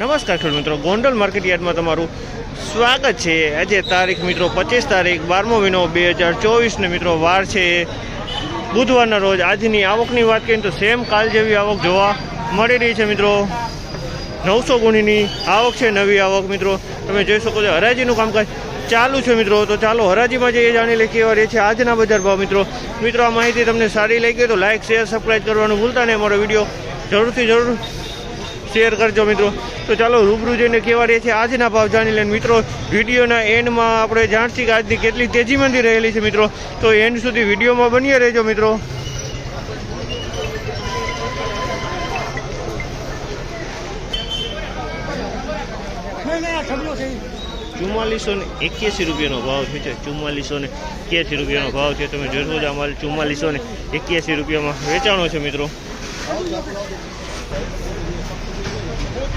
નમસ્કાર ખેડૂત મિત્રો. ગોંડલ માર્કેટ યાર્ડમાં તમારું સ્વાગત છે. આજે તારીખ મિત્રો પચીસ તારીખ, બારમો મહિનો બે હજાર ચોવીસને મિત્રો વાર છે. બુધવારના રોજ આજની આવકની વાત કરીએ તો સેમ કાલ જેવી આવક જોવા મળી રહી છે મિત્રો. નવસો ગુણીની આવક છે, નવી આવક મિત્રો. તમે જોઈ શકો છો હરાજીનું કામકાજ ચાલુ છે મિત્રો. તો ચાલો હરાજીમાં જઈએ, જાણી લઈએ કેવા રહે છે આજના બજાર ભાવ મિત્રો. મિત્રો, આ માહિતી તમને સારી લાગી તો લાઇક શેર સબસ્ક્રાઈબ કરવાનું ભૂલતા નહીં. અમારો વીડિયો જરૂરથી જરૂર શેર કરજો મિત્રો. તો ચાલો રૂબરૂ જઈને કેવા રહે છે આજના ભાવ જાણી લઈને. મિત્રો, વિડીયોના એન્ડમાં આપણે જાણશી કે આજની કેટલી તેજી મંદી રહેલી છે મિત્રો. તો એન્ડ સુધી વિડીયોમાં બનીએ રહેજો મિત્રો. ચુમ્માલીસો ને એક્યાસી રૂપિયાનો ભાવ છે છે ચુમ્માલીસો ને એક્યાસી રૂપિયાનો ભાવ છે. તમે જોશો જ માલ ચુમ્માલીસો ને એક્યાસી રૂપિયામાં વેચાણો છે મિત્રો.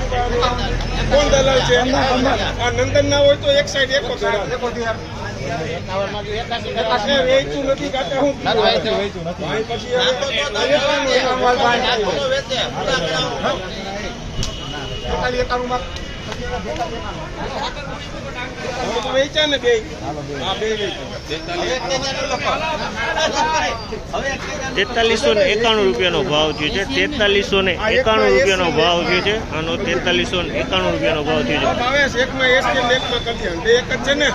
કોણ દલાલ છે? આ નંદન ના હોય તો એક સાઈડ એક વેચતું નથી કાકા હું પછી તો ને બે તેતાલીસો ને એકાણું રૂપિયાનો ભાવ થયો છે. તેતાલીસો ને એકાણું રૂપિયાનો ભાવ થયો છે આનો તેતાલીસો ને એકાણું રૂપિયાનો ભાવ થયો છે. એકમાં બે એક જ છે ને?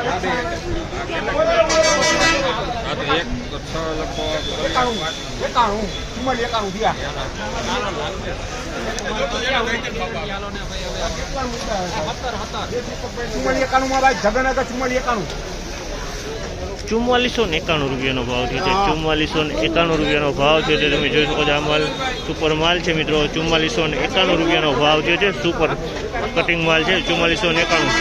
ચુમ્માલીસો ને એકાણું રૂપિયાનો ભાવ થયો છે. ચુમ્માલીસો ને એકાણું રૂપિયાનો ભાવ થયો છે. તમે જોઈ શકો છો આ માલ સુપર માલ છે મિત્રો. ચુમ્માલીસો ને એકાણું રૂપિયાનો ભાવ થયો છે. સુપર કટિંગ માલ છે. ચુમ્માલીસો ને એકાણું.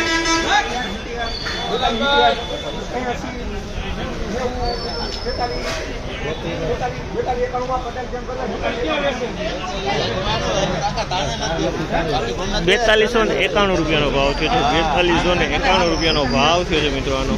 બેતાલીસો ને એકાણું રૂપિયાનો ભાવ થયો છે. બેતાલીસો ને એકાણું રૂપિયાનો ભાવ થયો છે મિત્રો આનો.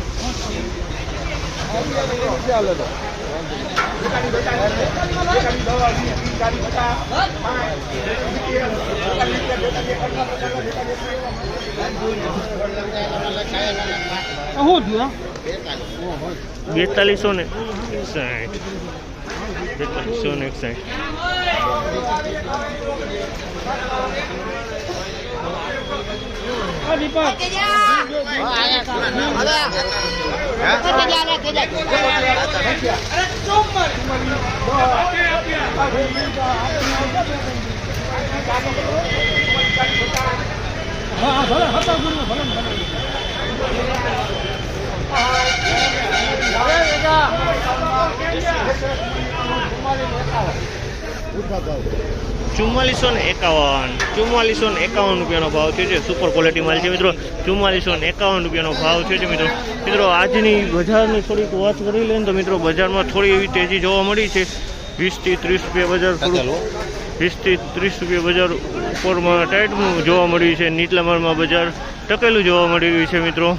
બેતાલીસો ને એકસાઠ બેતાલીસો ને એકસાઠ ચુમ્માલીસો ને એકાવન. ચુમ્માલીસો ને એકાવન રૂપિયાનો ભાવ થયો છે. સુપર ક્વોલિટી માલ છે મિત્રો. ચુમ્માલીસો ને એકાવન રૂપિયાનો ભાવ થયો છે મિત્રો. મિત્રો આજની બજારની થોડીક વાત કરી લઈએ તો મિત્રો બજારમાં થોડી એવી તેજી જોવા મળી છે. વીસથી ત્રીસ રૂપિયા બજાર થોડું વીસથી ત્રીસ રૂપિયા બજાર ઉપરમાં ટાઈટનું જોવા મળ્યું છે. નીચલા માળમાં બજાર ટકેલું જોવા મળી રહ્યું છે મિત્રો.